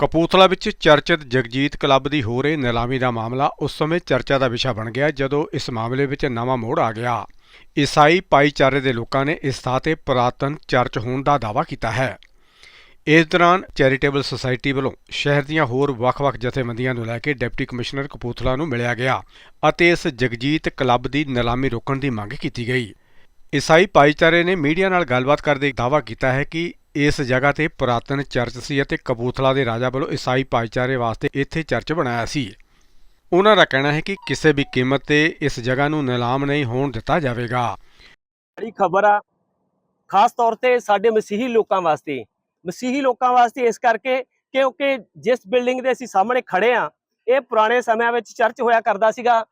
ਕਪੂਰਥਲਾ ਵਿੱਚ ਚਰਚਿਤ ਜਗਜੀਤ ਕਲੱਬ ਦੀ ਹੋ ਰਹੀ ਨਿਲਾਮੀ ਦਾ ਮਾਮਲਾ ਉਸ ਸਮੇਂ ਚਰਚਾ ਦਾ ਵਿਸ਼ਾ ਬਣ ਗਿਆ ਜਦੋਂ ਇਸ ਮਾਮਲੇ ਵਿੱਚ ਨਵਾਂ ਮੋੜ ਆ ਗਿਆ। ਈਸਾਈ ਭਾਈਚਾਰੇ ਦੇ ਲੋਕਾਂ ਨੇ ਇਸ ਥਾਂ ਤੇ ਪੁਰਾਤਨ ਚਰਚ ਹੋਣ ਦਾ ਦਾਅਵਾ ਕੀਤਾ ਹੈ। ਇਸ ਦੌਰਾਨ ਚੈਰੀਟੇਬਲ ਸੁਸਾਇਟੀ ਵੱਲੋਂ ਸ਼ਹਿਰ ਦੀਆਂ ਹੋਰ ਵੱਖ-ਵੱਖ ਜਥੇਬੰਦੀਆਂ ਨੂੰ ਲੈ ਕੇ ਡਿਪਟੀ ਕਮਿਸ਼ਨਰ ਕਪੂਥਲਾ ਨੂੰ ਮਿਲਿਆ ਗਿਆ ਅਤੇ ਇਸ ਜਗਜੀਤ ਕਲੱਬ ਦੀ ਨਿਲਾਮੀ ਰੋਕਣ ਦੀ ਮੰਗ ਕੀਤੀ ਗਈ। ਈਸਾਈ ਭਾਈਚਾਰੇ ਨੇ ਮੀਡੀਆ ਨਾਲ ਗੱਲਬਾਤ ਕਰਦੇ ਦਾਅਵਾ ਕੀਤਾ ਹੈ ਕਿ ਇਸ ਜਗ੍ਹਾ ਤੇ ਪੁਰਾਤਨ ਚਰਚ ਸੀ ਅਤੇ ਕਪੂਰਥਲਾ ਦੇ ਰਾਜਾ ਵੱਲੋਂ ਈਸਾਈ ਭਾਈਚਾਰੇ ਵਾਸਤੇ ਇੱਥੇ ਚਰਚ ਬਣਾਇਆ ਸੀ। ਉਹਨਾਂ ਦਾ ਕਹਿਣਾ ਹੈ ਕਿ ਕਿਸੇ ਵੀ ਕੀਮਤ ਤੇ ਇਸ ਜਗ੍ਹਾ ਨੂੰ ਨਿਲਾਮ ਨਹੀਂ ਹੋਣ ਦਿੱਤਾ ਜਾਵੇਗਾ। ਬੜੀ ਖਬਰ ਆ। ਖਾਸ ਤੌਰ ਤੇ ਸਾਡੇ ਮਸੀਹੀ ਲੋਕਾਂ ਵਾਸਤੇ। ਮਸੀਹੀ ਲੋਕਾਂ ਵਾਸਤੇ ਇਸ ਕਰਕੇ ਕਿਉਂਕਿ ਜਿਸ ਬਿਲਡਿੰਗ ਦੇ ਅਸੀਂ ਸਾਹਮਣੇ ਖੜੇ ਆ, ਇਹ ਪੁਰਾਣੇ ਸਮਿਆਂ ਵਿੱਚ ਚਰਚ ਹੋਇਆ ਕਰਦਾ ਸੀਗਾ।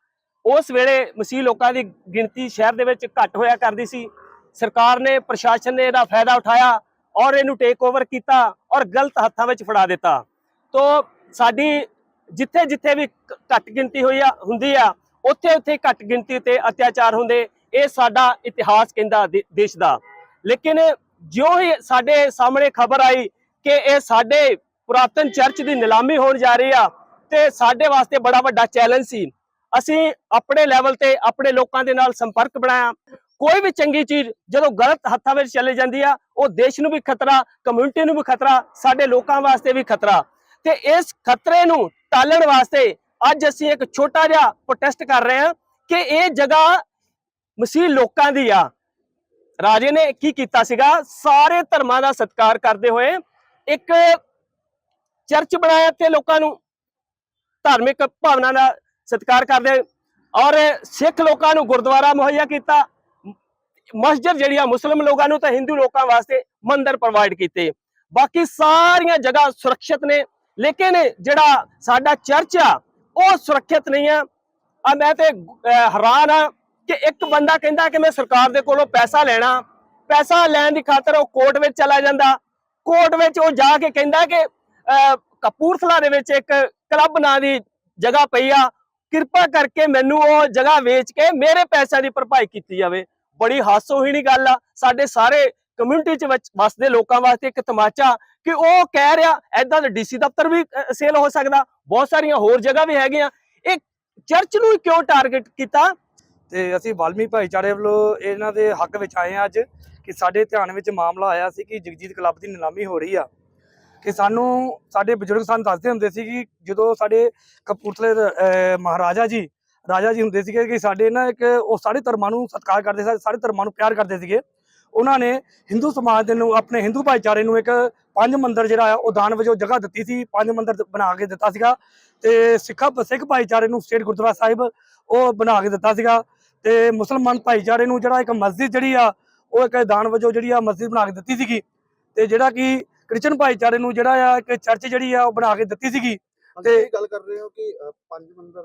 ਉਸ ਵੇਲੇ ਮਸੀਹੀ ਲੋਕਾਂ ਦੀ ਗਿਣਤੀ ਸ਼ਹਿਰ ਦੇ ਵਿੱਚ ਘੱਟ ਹੋਇਆ ਕਰਦੀ ਸੀ। ਸਰਕਾਰ ਨੇ, ਪ੍ਰਸ਼ਾਸਨ ਨੇ ਇਹਦਾ ਫਾਇਦਾ ਉਠਾਇਆ। ਔਰ ਇਹਨੂੰ ਟੇਕ ਓਵਰ ਕੀਤਾ ਔਰ ਗਲਤ ਹੱਥਾਂ ਵਿੱਚ ਫੜਾ ਦਿੱਤਾ। ਤੋ ਸਾਡੀ ਜਿੱਥੇ ਜਿੱਥੇ ਵੀ ਘੱਟ ਗਿਣਤੀ ਹੋਈ ਆ, ਹੁੰਦੀ ਆ, ਉੱਥੇ ਉੱਥੇ ਘੱਟ ਗਿਣਤੀ ਤੇ ਅਤਿਆਚਾਰ ਹੁੰਦੇ, ਇਹ ਸਾਡਾ ਇਤਿਹਾਸ ਕਹਿੰਦਾ ਦੇ- ਦੇਸ਼ ਦਾ। ਲੇਕਿਨ ਜਿਉਂ ਹੀ ਸਾਡੇ ਸਾਹਮਣੇ ਖਬਰ ਆਈ ਕਿ ਇਹ ਸਾਡੇ ਪੁਰਾਤਨ ਚਰਚ ਦੀ ਨਿਲਾਮੀ ਹੋਣ ਜਾ ਰਹੀ ਆ, ਤੇ ਸਾਡੇ ਵਾਸਤੇ ਬੜਾ ਵੱਡਾ ਚੈਲੰਜ ਸੀ। ਅਸੀਂ ਆਪਣੇ ਲੈਵਲ ਤੇ ਆਪਣੇ ਲੋਕਾਂ ਦੇ ਨਾਲ ਸੰਪਰਕ ਬਣਾਇਆ। ਕੋਈ ਵੀ ਚੰਗੀ ਚੀਜ਼ ਜਦੋਂ ਗਲਤ ਹੱਥਾਂ ਵਿੱਚ ਚਲੇ ਜਾਂਦੀ ਆ, ਉਹ ਦੇਸ਼ ਨੂੰ ਵੀ ਖਤਰਾ ਕਮਿਊਨਿਟੀ ਨੂੰ ਵੀ ਖਤਰਾ, ਸਾਡੇ ਲੋਕਾਂ ਵਾਸਤੇ ਵੀ ਖਤਰਾ। ਤੇ ਇਸ ਖਤਰੇ ਨੂੰ ਟਾਲਣ ਵਾਸਤੇ ਅੱਜ ਅਸੀਂ ਇੱਕ ਛੋਟਾ ਜਿਹਾ ਪ੍ਰੋਟੈਸਟ ਕਰ ਰਹੇ ਹਾਂ ਕਿ ਇਹ ਜਗ੍ਹਾ ਮਸੀਹ ਲੋਕਾਂ ਦੀ ਆ। ਰਾਜੇ ਨੇ ਕੀ ਕੀਤਾ ਸੀਗਾ? ਸਾਰੇ ਧਰਮਾਂ ਦਾ ਸਤਿਕਾਰ ਕਰਦੇ ਹੋਏ ਇੱਕ ਚਰਚ ਬਣਾਇਆ ਇੱਥੇ ਲੋਕਾਂ ਨੂੰ ਧਾਰਮਿਕ ਭਾਵਨਾ ਦਾ ਸਤਿਕਾਰ ਕਰਦੇ ਔਰ ਸਿੱਖ ਲੋਕਾਂ ਨੂੰ ਗੁਰਦੁਆਰਾ ਮੁਹੱਈਆ ਕੀਤਾ। ਮਸਜਿਦ ਜਿਹੜੀ ਆ ਮੁਸਲਮ ਲੋਕਾਂ ਨੂੰ ਤਾਂ ਹਿੰਦੂ ਲੋਕਾਂ ਵਾਸਤੇ ਮੰਦਰ ਪ੍ਰੋਵਾਈਡ ਕੀਤੇ। ਬਾਕੀ ਸਾਰੀਆਂ ਜਗ੍ਹਾ ਸੁਰੱਖਿਅਤ ਨੇ ਲੇਕਿਨ ਜਿਹੜਾ ਸਾਡਾ ਚਰਚ ਆ ਉਹ ਸੁਰੱਖਿਅਤ ਨਹੀਂ ਆ। ਆ ਮੈਂ ਤੇ ਹੈਰਾਨ ਆ ਕਿ ਇੱਕ ਬੰਦਾ ਕਹਿੰਦਾ ਕਿ ਮੈਂ ਸਰਕਾਰ ਦੇ ਕੋਲੋਂ ਪੈਸਾ ਲੈਣਾ ਪੈਸਾ ਲੈਣ ਦੀ ਖਾਤਰ ਉਹ ਕੋਰਟ ਵਿੱਚ ਚਲਾ ਜਾਂਦਾ। ਕੋਰਟ ਵਿੱਚ ਉਹ ਜਾ ਕੇ ਕਹਿੰਦਾ ਕਿ ਅਹ, ਕਪੂਰਥਲਾ ਦੇ ਵਿੱਚ ਇੱਕ ਕਲੱਬ ਨਾਂ ਦੀ ਜਗ੍ਹਾ ਪਈ ਆ। ਕਿਰਪਾ ਕਰਕੇ ਮੈਨੂੰ ਉਹ ਜਗ੍ਹਾ ਵੇਚ ਕੇ ਮੇਰੇ ਪੈਸਿਆਂ ਦੀ ਭਰਪਾਈ ਕੀਤੀ ਜਾਵੇ। ਬੜੀ ਹਾਸੋਹੀਣੀ ਗੱਲ ਆ। ਸਾਡੇ ਸਾਰੇ ਕਮਿਊਨਿਟੀ ਚ ਵਸਦੇ ਲੋਕਾਂ ਵਾਸਤੇ ਇੱਕ ਤਮਾਚਾ ਕਿ ਉਹ ਕਹਿ ਰਿਹਾ ਐਦਾਂ ਦੇ ਡੀਸੀ ਦਫ਼ਤਰ ਵੀ ਸੇਲ ਹੋ ਸਕਦਾ। ਬਹੁਤ ਸਾਰੀਆਂ ਹੋਰ ਜਗ੍ਹਾ ਵੀ ਹੈਗੀਆਂ। ਇਹ ਚਰਚ ਨੂੰ ਕਿਉਂ ਟਾਰਗੇਟ ਕੀਤਾ? ਤੇ ਅਸੀਂ ਵਾਲਮੀ ਭਾਈਚਾਰੇ ਵੱਲੋਂ ਇਹਨਾਂ ਦੇ ਹੱਕ ਵਿੱਚ ਆਏ ਹਾਂ ਅੱਜ ਕਿ ਸਾਡੇ ਧਿਆਨ ਵਿੱਚ ਮਾਮਲਾ ਆਇਆ ਸੀ ਕਿ ਜਗਜੀਤ ਕਲੱਬ ਦੀ ਨਿਲਾਮੀ ਹੋ ਰਹੀ ਆ। ਕਿ ਸਾਨੂੰ, ਸਾਡੇ ਬਜ਼ੁਰਗ ਸਾਨੂੰ ਦੱਸਦੇ ਹੁੰਦੇ ਸੀ ਕਿ ਜਦੋਂ ਸਾਡੇ ਕਪੂਰਥਲੇ ਮਹਾਰਾਜਾ ਜੀ ਰਾਜਾ ਜੀ ਹੁੰਦੇ ਸੀਗੇ ਕਿ ਸਾਡੇ ਨਾ ਇੱਕ ਉਹ ਸਾਰੇ ਧਰਮਾਂ ਨੂੰ ਸਤਿਕਾਰ ਕਰਦੇ ਸੀ ਸਾਰੇ ਧਰਮਾਂ ਨੂੰ ਪਿਆਰ ਕਰਦੇ ਸੀਗੇ। ਉਹਨਾਂ ਨੇ ਹਿੰਦੂ ਸਮਾਜ ਦੇ ਨੂੰ, ਆਪਣੇ ਹਿੰਦੂ ਭਾਈਚਾਰੇ ਨੂੰ ਇੱਕ ਪੰਜ ਮੰਦਰ ਜਿਹੜਾ ਆ, ਉਹ ਦਾਨ ਵਜੋਂ ਜਗ੍ਹਾ ਦਿੱਤੀ ਸੀ, ਪੰਜ ਮੰਦਰ ਬਣਾ ਕੇ ਦਿੱਤਾ ਸੀਗਾ। ਤੇ ਸਿੱਖਾ, ਸਿੱਖ ਭਾਈਚਾਰੇ ਨੂੰ ਸਟੇਟ ਗੁਰਦੁਆਰਾ ਸਾਹਿਬ ਉਹ ਬਣਾ ਕੇ ਦਿੱਤਾ ਸੀਗਾ। ਤੇ ਮੁਸਲਮਾਨ ਭਾਈਚਾਰੇ ਨੂੰ ਜਿਹੜਾ ਇੱਕ ਮਸਜਿਦ ਜਿਹੜੀ ਆ, ਉਹ ਇੱਕ ਦਾਨ ਵਜੋਂ ਜਿਹੜੀ ਆ, ਮਸਜਿਦ ਬਣਾ ਕੇ ਦਿੱਤੀ ਸੀਗੀ। ਤੇ ਜਿਹੜਾ ਕਿ ਕ੍ਰਿਸਚਨ ਭਾਈਚਾਰੇ ਨੂੰ ਜਿਹੜਾ ਆ, ਇੱਕ ਚਰਚ ਜਿਹੜੀ ਆ, ਉਹ ਬਣਾ ਕੇ ਦਿੱਤੀ ਸੀਗੀ। ਤੇ ਤੇ- ਗੱਲ ਕਰ ਰਹੇ ਹੋ ਕਿ ਪੰਜ ਮੰਦਰ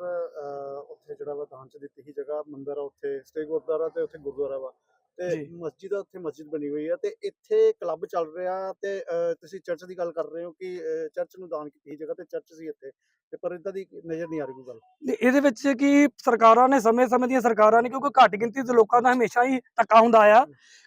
ਉੱਥੇ ਜਿਹੜਾ ਵਾ ਦਾਨ ਚ ਦਿੱਤੀ ਸੀ ਜਗ੍ਹਾ ਮੰਦਰ ਆ ਉੱਥੇ ਸਟੇ ਗੁਰਦੁਆਰਾ ਤੇ ਉੱਥੇ ਗੁਰਦੁਆਰਾ ਵਾ। ਤੇ। ਮਸਜਿਦ ਆ ਉੱਥੇ ਮਸਜਿਦ ਬਣੀ ਹੋਈ ਆ ਤੇ ਇੱਥੇ ਕਲੱਬ ਚੱਲ ਰਿਹਾ ਤੇ ਤੁਸੀਂ ਚਰਚ ਦੀ ਗੱਲ ਕਰ ਰਹੇ ਹੋ ਕਿ ਚਰਚ ਨੂੰ ਦਾਨ ਕੀਤੀ ਸੀ ਜਗ੍ਹਾ ਤੇ ਚਰਚ ਸੀ ਇੱਥੇ ਤੇ ਪਰ ਇਦਾਂ ਦੀ ਨਜ਼ਰ ਨਹੀਂ ਆ ਰਹੀ ਕੋਈ ਗੱਲ। ਤੇ ਇਹਦੇ ਵਿੱਚ ਕੀ ਸਰਕਾਰਾਂ ਨੇ ਸਮੇਂ-ਸਮੇਂ ਦੀਆਂ ਸਰਕਾਰਾਂ ਨੇ ਕਿਉਂਕਿ ਘੱਟ ਗਿਣਤੀ ਦੇ ਲੋਕਾਂ ਦਾ ਹਮੇਸ਼ਾ ਹੀ ਧੱਕਾ ਹੁੰਦਾ ਆ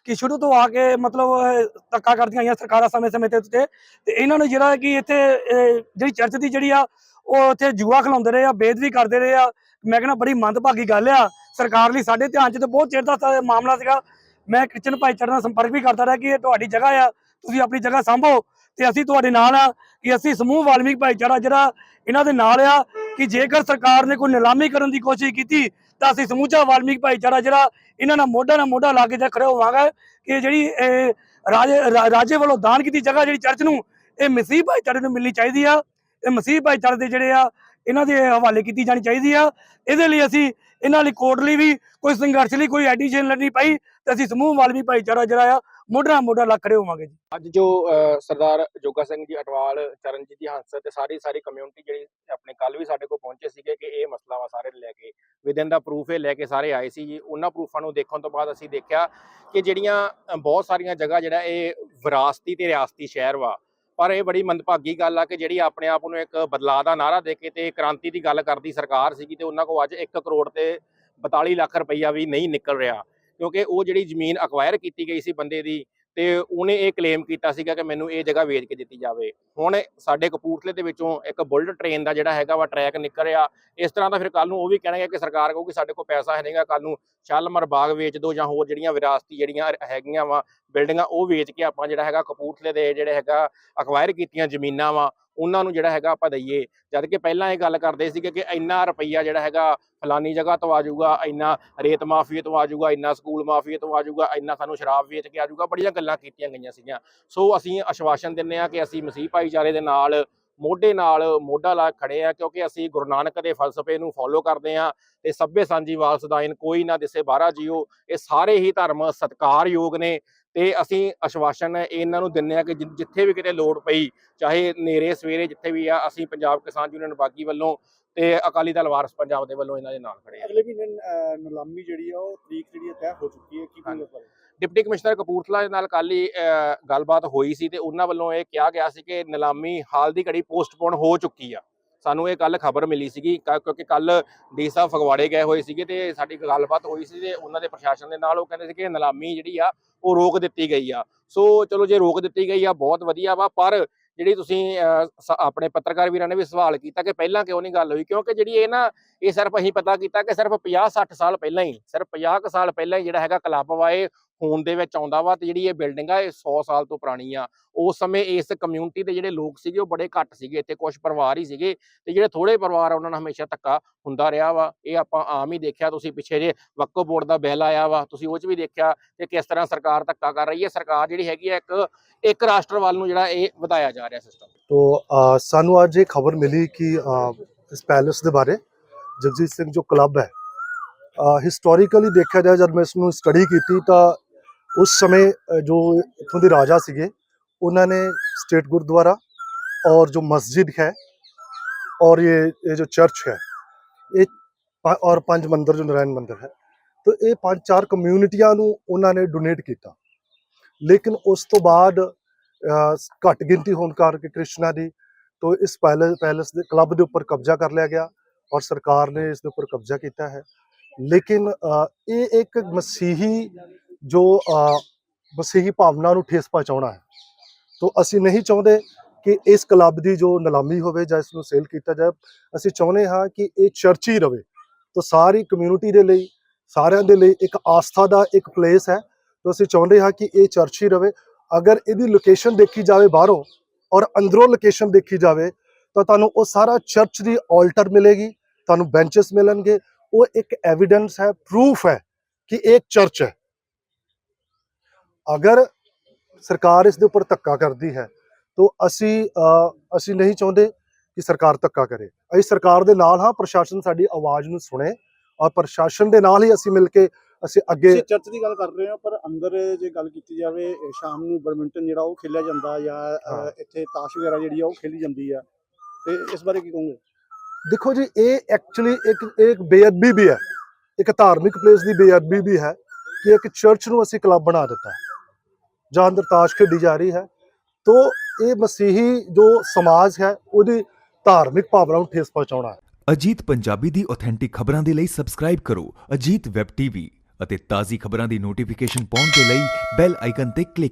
ਕਿ ਸ਼ੁਰੂ ਤੋਂ ਆ ਕੇ ਮਤਲਬ ਅਹ, ਧੱਕਾ ਕਰਦੀਆਂ ਆਈਆਂ ਸਰਕਾਰਾਂ ਸਮੇਂ-ਸਮੇਂ ਤੇ ਉੱਤੇ ਤੇ ਇਹਨਾਂ ਨੂੰ ਜਿਹੜਾ ਕਿ ਇੱਥੇ ਅਹ, ਜਿਹੜੀ ਚਰਚ ਦੀ ਜਿਹੜੀ ਆ ਉਹ ਇੱਥੇ ਜੂਆ ਖਿਲਾਉਂਦੇ ਰਹੇ ਆ ਬੇਦਬੀ ਕਰਦੇ ਰਹੇ ਆ। ਮੈਂ ਕਹਿੰਦਾ ਬੜੀ ਮੰਦਭਾਗੀ ਗੱਲ ਆ ਸਰਕਾਰ ਲਈ ਸਾਡੇ ਧਿਆਨ 'ਚ ਤੇ ਬਹੁਤ ਚਿਰ ਦਾ ਮਾਮਲਾ ਸੀਗਾ। ਮੈਂ ਕ੍ਰਿਸਚਨ ਭਾਈਚਾਰੇ ਨਾਲ ਸੰਪਰਕ ਵੀ ਕਰਦਾ ਰਿਹਾ ਕਿ ਇਹ ਤੁਹਾਡੀ ਜਗ੍ਹਾ ਆ, ਤੁਸੀਂ ਆਪਣੀ ਜਗ੍ਹਾ ਸੰਭੋ ਤੇ ਅਸੀਂ ਤੁਹਾਡੇ ਨਾਲ ਆ ਕਿ ਅਸੀਂ ਸਮੂਹ ਵਾਲਮੀਕ ਭਾਈਚਾਰਾ ਜਿਹੜਾ ਇਹਨਾਂ ਦੇ ਨਾਲ ਆ ਕਿ ਜੇਕਰ ਸਰਕਾਰ ਨੇ ਕੋਈ ਨਿਲਾਮੀ ਕਰਨ ਦੀ ਕੋਸ਼ਿਸ਼ ਕੀਤੀ ਤਾਂ ਅਸੀਂ ਸਮੂਚਾ ਵਾਲਮੀਕ ਭਾਈਚਾਰਾ ਜਿਹੜਾ ਇਹਨਾਂ ਨਾਲ ਮੋਢਾ ਨਾਲ ਮੋਢਾ ਲਾ ਕੇ ਤੇ ਖੜੇ ਹੋਵਾਂਗੇ ਕਿ ਜਿਹੜੀ, ਇਹ ਰਾਜੇ, ਰਾ- ਰਾਜੇ ਵੱਲੋਂ ਦਾਨ ਕੀਤੀ ਜਗ੍ਹਾ ਜਿਹੜੀ ਚਰਚ ਨੂੰ, ਇਹ ਮਸੀਹ ਭਾਈਚਾਰੇ ਨੂੰ ਮਿਲਣੀ ਚਾਹੀਦੀ ਆ। ਇਹ ਮਸੀਹ ਭਾਈਚਾਰੇ ਦੇ ਜਿਹੜੇ ਆ, ਇਹਨਾਂ ਦੇ ਹਵਾਲੇ ਕੀਤੀ ਜਾਣੀ ਚਾਹੀਦੀ ਆ। ਇਹਦੇ ਲਈ ਅਸੀਂ ਇਹਨਾਂ ਲਈ ਕੋਰਟ ਲਈ ਵੀ ਕੋਈ ਸੰਘਰਸ਼ ਲਈ ਕੋਈ ਐਡੀਸ਼ਨ ਲੜਨੀ ਪਈ ਤੇ ਅਸੀਂ ਸਮੂਹ ਵਾਲਮੀਕ ਭਾਈਚਾਰਾ ਜਿਹੜਾ ਆ, ਮੋਢਾ ਮੋਢਾ ਲਾ ਖੜੇ ਹੋਵਾਂਗੇ ਜੀ। ਅੱਜ ਜੋ ਸਰਦਾਰ ਜੋਗਾ ਸਿੰਘ ਜੀ ਅਟਵਾਲ ਚਰਨਜੀਤ ਜੀ ਹੰਸ ਤੇ ਸਾਰੀ ਸਾਰੀ ਕਮਿਊਨਿਟੀ ਜਿਹੜੀ ਆਪਣੇ ਕੱਲ ਵੀ ਸਾਡੇ ਕੋਲ ਪਹੁੰਚੇ ਸੀਗੇ ਕਿ ਇਹ ਮਸਲਾ ਵਾ ਸਾਰੇ ਲੈ ਕੇ ਵਿਦਨ ਦਾ ਪ੍ਰੂਫ ਇਹ ਲੈ ਕੇ ਸਾਰੇ ਆਏ ਸੀ ਜੀ। ਉਹਨਾਂ ਪ੍ਰੂਫਾਂ ਨੂੰ ਦੇਖਣ ਤੋਂ ਬਾਅਦ ਅਸੀਂ ਦੇਖਿਆ ਕਿ ਜਿਹੜੀਆਂ ਬਹੁਤ ਸਾਰੀਆਂ ਜਗ੍ਹਾ ਜਿਹੜਾ ਇਹ ਵਿਰਾਸਤੀ ਤੇ ਰਿਆਸਤੀ ਸ਼ਹਿਰ ਵਾ ਪਰ ਇਹ ਬੜੀ ਮੰਦਭਾਗੀ ਗੱਲ ਆ ਕਿ ਜਿਹੜੀ ਆਪਣੇ ਆਪ ਨੂੰ ਇੱਕ ਬਦਲਾਅ ਦਾ ਨਾਰਾ ਦੇ ਕੇ ਤੇ ਕ੍ਰਾਂਤੀ ਦੀ ਗੱਲ ਕਰਦੀ ਸਰਕਾਰ ਸੀਗੀ ਤੇ ਉਹਨਾਂ ਕੋਲ ਅੱਜ 1 ਕਰੋੜ ਤੇ 42 ਲੱਖ ਰੁਪਈਆ ਵੀ ਨਹੀਂ ਨਿਕਲ ਰਿਹਾ। ਕਿਉਂਕਿ ਉਹ ਜਿਹੜੀ ਜ਼ਮੀਨ ਅਕਵਾਇਰ ਕੀਤੀ ਗਈ ਸੀ ਬੰਦੇ ਦੀ ਤੇ ਉਹਨੇ ਇਹ ਕਲੇਮ ਕੀਤਾ ਸੀਗਾ ਕਿ ਮੈਨੂੰ ਇਹ ਜਗ੍ਹਾ ਵੇਚ ਕੇ ਦਿੱਤੀ ਜਾਵੇ। ਹੁਣ ਸਾਡੇ ਕਪੂਰਥਲੇ ਦੇ ਵਿੱਚੋਂ ਇੱਕ ਬੁਲਟ ਟ੍ਰੇਨ ਦਾ ਜਿਹੜਾ ਹੈਗਾ ਵਾ ਟਰੈਕ ਨਿਕਲ ਰਿਹਾ ਇਸ ਤਰ੍ਹਾਂ ਦਾ ਫਿਰ ਕੱਲ ਨੂੰ ਉਹ ਵੀ ਕਹਿਣਗੇ ਕਿ ਸਰਕਾਰ ਕਹੂਗੀ ਸਾਡੇ ਕੋਲ ਪੈਸਾ ਹੈ ਨਹੀਂਗਾ ਕੱਲ ਨੂੰ ਸ਼ਾਲਮਰ ਬਾਗ ਵੇਚ ਦਿਓ ਜਾਂ ਹੋਰ ਜਿਹੜੀਆਂ ਵਿਰਾਸਤੀ ਜਿਹੜੀਆਂ ਹੈਗੀਆਂ ਵਾ ਬਿਲਡਿੰਗਾਂ ਉਹ ਵੇਚ ਕੇ ਆਪਾਂ ਜਿਹੜਾ ਹੈਗਾ ਕਪੂਰਥਲੇ ਦੇ ਜਿਹੜੇ ਹੈਗਾ ਅਕਵਾਇਰ ਕੀਤੀਆਂ ਜ਼ਮੀਨਾਂ ਵਾ ਉਹਨਾਂ ਨੂੰ ਜਿਹੜਾ ਹੈਗਾ ਆਪਾਂ ਦਈਏ। ਜਦ ਕਿ ਪਹਿਲਾਂ ਇਹ ਗੱਲ ਕਰਦੇ ਸੀਗੇ ਕਿ ਇੰਨਾ ਰੁਪਈਆ ਜਿਹੜਾ ਹੈਗਾ ਫਲਾਨੀ ਜਗ੍ਹਾ ਤੋਂ ਆ ਜਾਊਗਾ, ਇੰਨਾ ਰੇਤ ਮਾਫੀਏ ਤੋਂ ਆ ਜਾਊਗਾ, ਇੰਨਾ ਸਕੂਲ ਮਾਫੀਏ ਤੋਂ ਆ ਜਾਊਗਾ, ਇੰਨਾ ਸਾਨੂੰ ਸ਼ਰਾਬ ਵੇਚ ਕੇ ਆ ਜਾਊਗਾ, ਬੜੀਆਂ ਗੱਲਾਂ ਕੀਤੀਆਂ ਗਈਆਂ ਸੀਗੀਆਂ। ਸੋ ਅਸੀਂ ਆਸ਼ਵਾਸਨ ਦਿੰਨੇ ਆ ਕਿ ਅਸੀਂ ਮਸੀਹ ਭਾਈਚਾਰੇ ਦੇ ਨਾਲ, ਮੋਢੇ ਨਾਲ ਮੋਢਾ ਲਾ ਕੇ ਖੜੇ ਆ ਕਿਉਂਕਿ ਅਸੀਂ ਗੁਰੂ ਨਾਨਕ ਦੇ ਫਲਸਫੇ ਨੂੰ ਫੋਲੋ ਕਰਦੇ ਆ ਤੇ ਸੱਭੇ ਸਾਂਝੀ ਵਾਲਸਦਾਇਨ ਕੋਈ ਨਾ ਦਿਸੇ, ਬਾਹਰਾ ਜੀਓ। ਇਹ ਸਾਰੇ ਹੀ ਧਰਮ ਸਤਿਕਾਰਯੋਗ ਨੇ। ਤੇ ਅਸੀਂ ਆਸ਼ਵਾਸਨ ਇਹਨਾਂ ਨੂੰ ਦਿੰਨੇ ਆ ਕਿ ਜਿੱਥੇ ਵੀ ਕਿਤੇ ਲੋੜ ਪਈ ਚਾਹੇ ਨੇਰੇ ਸਵੇਰੇ ਜਿੱਥੇ ਵੀ ਆ ਅਸੀਂ ਪੰਜਾਬ ਕਿਸਾਨ ਯੂਨੀਅਨ ਬਾਗੀ ਵੱਲੋਂ ਤੇ ਅਕਾਲੀ ਦਲ ਵਾਰਸ ਪੰਜਾਬ ਦੇ ਵੱਲੋਂ ਇਹਨਾਂ ਦੇ ਨਾਲ ਖੜੇ ਆ ਅਗਲੇ ਮਹੀਨੇ ਨਿਲਾਮੀ ਜਿਹੜੀ ਆ ਉਹ ਤਰੀਕ ਜਿਹੜੀ ਤੈਅ ਹੋ ਚੁੱਕੀ ਹੈ। ਕੀ। ਕੋਈ ਡਿਪਟੀ ਕਮਿਸ਼ਨਰ ਕਪੂਰਥਲਾ ਦੇ ਨਾਲ ਕੱਲ ਹੀ ਗੱਲਬਾਤ ਹੋਈ ਸੀ ਤੇ ਉਹਨਾਂ ਵੱਲੋਂ ਇਹ ਕਿਹਾ ਗਿਆ ਸੀ ਕਿ ਨਿਲਾਮੀ ਹਾਲ ਦੀ ਘੜੀ ਪੋਸਟਪੋਨ ਹੋ ਚੁੱਕੀ ਆ। ਸਾਨੂੰ ਇਹ ਕੱਲ ਖਬਰ ਮਿਲੀ ਸੀਗੀ ਕ- ਕਿਉਂਕਿ ਕੱਲ ਡੀ ਸਾਹਿਬ ਫਗਵਾੜੇ ਗਏ ਹੋਏ ਸੀਗੇ ਤੇ ਸਾਡੀ ਗੱਲਬਾਤ ਹੋਈ ਸੀ ਤੇ ਉਹਨਾਂ ਦੇ ਪ੍ਰਸ਼ਾਸਨ ਦੇ ਨਾਲ ਉਹ ਕਹਿੰਦੇ ਸੀ ਕਿ ਨਿਲਾਮੀ ਜਿਹੜੀ ਆ ਉਹ ਰੋਕ ਦਿੱਤੀ ਗਈ ਆ। ਸੋ ਚਲੋ ਜੇ ਰੋਕ ਦਿੱਤੀ ਗਈ ਆ ਬਹੁਤ ਵਧੀਆ ਵਾ ਪਰ ਜਿਹੜੀ ਤੁਸੀਂ ਅਹ, ਸ- ਆਪਣੇ ਪੱਤਰਕਾਰ ਵੀਰਾਂ ਨੇ ਵੀ ਸਵਾਲ ਕੀਤਾ ਕਿ ਪਹਿਲਾਂ ਕਿਉਂ ਨਹੀਂ ਗੱਲ ਹੋਈ? ਕਿਉਂਕਿ ਜਿਹੜੀ ਇਹ ਨਾ ਇਹ ਸਿਰਫ ਅਸੀਂ ਪਤਾ ਕੀਤਾ ਕਿ ਸਿਰਫ 50 60 ਸਾਲ ਪਹਿਲਾਂ ਹੀ ਸਿਰਫ 50 ਕੁ ਸਾਲ ਪਹਿਲਾਂ ਹੀ ਜਿਹੜਾ ਹੈਗਾ ਕਲੱਬ ਵਾ ਇਹ ਹੋਣ ਦੇ ਵਿੱਚ ਆਉਂਦਾ ਵਾ ਤੇ ਜਿਹੜੀ ਇਹ ਬਿਲਡਿੰਗ ਆ, ਇਹ 100 ਸਾਲ ਤੋਂ ਪੁਰਾਣੀ ਆ। ਉਸ ਸਮੇਂ ਇਸ ਕਮਿਊਨਿਟੀ ਦੇ ਜਿਹੜੇ ਲੋਕ ਸੀਗੇ, ਉਹ ਬੜੇ ਘੱਟ ਸੀਗੇ, ਇੱਥੇ ਕੁਝ ਪਰਿਵਾਰ ਹੀ ਸੀਗੇ ਤੇ ਜਿਹੜੇ ਥੋੜੇ ਪਰਿਵਾਰ ਉਹਨਾਂ ਨਾਲ ਹਮੇਸ਼ਾ ਧੱਕਾ ਹੁੰਦਾ ਰਿਹਾ ਵਾ। ਇਹ ਆਪਾਂ ਆਮ ਹੀ ਦੇਖਿਆ, ਤੁਸੀਂ ਪਿੱਛੇ ਜੇ ਵਕਫ ਬੋਰਡ ਦਾ ਬਿੱਲ ਆਇਆ ਵਾ, ਤੁਸੀਂ ਉਹ 'ਚ ਵੀ ਦੇਖਿਆ ਕਿ ਕਿਸ ਤਰ੍ਹਾਂ ਸਰਕਾਰ ਧੱਕਾ ਕਰ ਰਹੀ ਹੈ। ਸਰਕਾਰ ਜਿਹੜੀ ਹੈਗੀ ਹੈ ਇੱਕ ਇੱਕ ਰਾਸ਼ਟਰ ਵੱਲ ਨੂੰ ਜਿਹੜਾ ਇਹ ਵਧਾਇਆ ਜਾ ਰਿਹਾ ਸਿਸਟਮ ਤੋਂ ਸਾਨੂੰ ਅੱਜ ਇਹ ਖਬਰ ਮਿਲੀ ਕਿ ਇਸ ਪੈਲਸ ਦੇ ਬਾਰੇ, ਜਗਜੀਤ ਸਿੰਘ ਜੋ ਕਲੱਬ ਹੈ ਹਿਸਟੋਰੀਕਲੀ ਦੇਖਿਆ ਜਾਏ, ਜਦ ਮੈਂ ਇਸ ਨੂੰ ਸਟੱਡੀ ਕੀਤੀ ਤਾਂ ਉਸ ਸਮੇਂ ਅ, ਜੋ ਇਥੋਂ ਦੇ ਰਾਜਾ ਸੀਗੇ ਉਹਨਾਂ ਨੇ ਸਟੇਟ ਗੁਰਦੁਆਰਾ और जो मस्जिद है और ये ये जो चर्च है ਇਹ ਪੰ- ਔਰ ਪੰਜ ਮੰਦਿਰ ਜੋ ਨਾਰਾਇਣ ਮੰਦਿਰ ਹੈ ਤਾਂ ਇਹ ਪੰਜ ਚਾਰ ਕਮਿਊਨਿਟੀਆਂ ਨੂੰ ਉਹਨਾਂ ਨੇ ਡੋਨੇਟ ਕੀਤਾ ਲੇਕਿਨ ਉਸ ਤੋਂ ਬਾਅਦ ਅ, ਘੱਟ ਗਿਣਤੀ ਹੋਣ ਕਰਕੇ ਕ੍ਰਿਸ਼ਨਾ ਦੀ ਤੋਂ ਇਸ ਪੈਲੇਸ ਪੈਲੇਸ ਦੇ ਕਲੱਬ ਦੇ ਉੱਪਰ ਕਬਜ਼ਾ ਕਰ ਲਿਆ ਗਿਆ ਔਰ ਸਰਕਾਰ ਨੇ ਇਸ ਦੇ ਉੱਪਰ ਕਬਜ਼ਾ ਕੀਤਾ ਹੈ ਲੇਕਿਨ ਅ, ਇਹ ਇੱਕ ਮਸੀਹੀ ਜੋ ਅ, ਭਾਵਨਾ ਨੂੰ ਠੇਸ ਪਹੁੰਚਾਉਣਾ ਹੈ। ਤੋਂ ਅਸੀਂ ਨਹੀਂ ਚਾਹੁੰਦੇ ਕਿ ਇਸ ਕਲੱਬ ਦੀ ਜੋ ਨਿਲਾਮੀ ਹੋਵੇ ਜਾਂ ਇਸ ਨੂੰ ਸੇਲ ਕੀਤਾ ਜਾਏ। ਅਸੀਂ ਚਾਹੁੰਦੇ ਹਾਂ ਕਿ ਇਹ ਚਰਚ ਹੀ ਰਵੇ। ਤਾਂ ਸਾਰੀ ਕਮਿਊਨਿਟੀ ਦੇ ਲਈ ਸਾਰਿਆਂ ਦੇ ਲਈ ਇੱਕ ਆਸਥਾ ਦਾ ਇੱਕ ਪਲੇਸ ਹੈ। ਤੋਂ ਅਸੀਂ ਚਾਹੁੰਦੇ ਹਾਂ ਕਿ ਇਹ ਚਰਚ ਹੀ ਰਵੇ। ਅਗਰ ਇਹਦੀ ਲੋਕੇਸ਼ਨ ਦੇਖੀ ਜਾਵੇ ਬਾਹਰੋਂ ਔਰ ਅੰਦਰੋਂ ਲੋਕੇਸ਼ਨ ਦੇਖੀ ਜਾਵੇ ਤਾਂ ਤੁਹਾਨੂੰ ਉਹ ਸਾਰਾ ਚਰਚ ਦੀ ਆਲਟਰ ਮਿਲੇਗੀ। ਤੁਹਾਨੂੰ ਬੈਂਚਸ ਮਿਲਣਗੇ। ਉਹ ਇੱਕ ਐਵੀਡੈਂਸ ਹੈ ਪ੍ਰੂਫ ਹੈ ਕਿ ਇਹ ਚਰਚ ਹੈ। ਅਗਰ ਸਰਕਾਰ ਇਸ ਦੇ ਉੱਪਰ ਧੱਕਾ ਕਰਦੀ ਹੈ ਤਾਂ ਅਸੀਂ ਅਸੀਂ ਨਹੀਂ ਚਾਹੁੰਦੇ ਕਿ ਸਰਕਾਰ ਧੱਕਾ ਕਰੇ। ਅਸੀਂ ਸਰਕਾਰ ਦੇ ਨਾਲ ਹਾਂ ਪ੍ਰਸ਼ਾਸਨ ਸਾਡੀ ਆਵਾਜ਼ ਨੂੰ ਸੁਣੇ ਔਰ ਪ੍ਰਸ਼ਾਸਨ ਦੇ ਨਾਲ ਹੀ ਅਸੀਂ ਮਿਲ ਕੇ ਅਸੀਂ ਅੱਗੇ ਚਰਚ ਦੀ ਗੱਲ ਕਰ ਰਹੇ ਹੋ ਪਰ ਅੰਦਰ ਜੇ ਗੱਲ ਕੀਤੀ ਜਾਵੇ ਸ਼ਾਮ ਨੂੰ ਬੈਡਮਿੰਟਨ ਜਿਹੜਾ ਉਹ ਖੇਲਿਆ ਜਾਂਦਾ ਜਾਂ। ਇੱਥੇ ਤਾਸ਼ ਵਗੈਰਾ ਜਿਹੜੀ ਆ ਉਹ ਖੇਲੀ ਜਾਂਦੀ ਆ। ਤੇ ਇਸ ਬਾਰੇ ਕੀ ਕਹੋਗੇ? ਦੇਖੋ ਜੀ ਇਹ ਐਕਚੁਅਲੀ ਇੱਕ ਇੱਕ ਬੇਅਦਬੀ ਵੀ ਹੈ। ਇੱਕ ਧਾਰਮਿਕ ਪਲੇਸ ਦੀ ਬੇਅਦਬੀ ਵੀ ਹੈ ਕਿ ਇੱਕ ਚਰਚ ਨੂੰ ਅਸੀਂ ਕਲੱਬ ਬਣਾ ਦਿੱਤਾ ਜਾਂ ਅੰਦਰ ਤਾਸ਼ ਖੇਡੀ ਜਾ ਰਹੀ ਹੈ, ਤੋਂ ਇਹ ਮਸੀਹੀ ਜੋ ਸਮਾਜ ਹੈ, ਉਹਦੀ ਧਾਰਮਿਕ ਭਾਵਨਾ ਨੂੰ ਠੇਸ ਪਹੁੰਚਾਉਣਾ ਹੈ। ਅਜੀਤ ਪੰਜਾਬੀ ਦੀ ਆਥੈਂਟਿਕ ਖਬਰਾਂ ਦੇ ਲਈ ਸਬਸਕ੍ਰਾਈਬ ਕਰੋ ਅਜੀਤ ਵੈਬ ਟੀਵੀ ਅਤੇ ਤਾਜ਼ੀ ਖਬਰਾਂ ਦੀ ਨੋਟੀਫਿਕੇਸ਼ਨ ਪਾਉਣ ਦੇ ਲਈ ਬੈਲ ਆਈਕਨ ਤੇ ਕਲਿੱਕ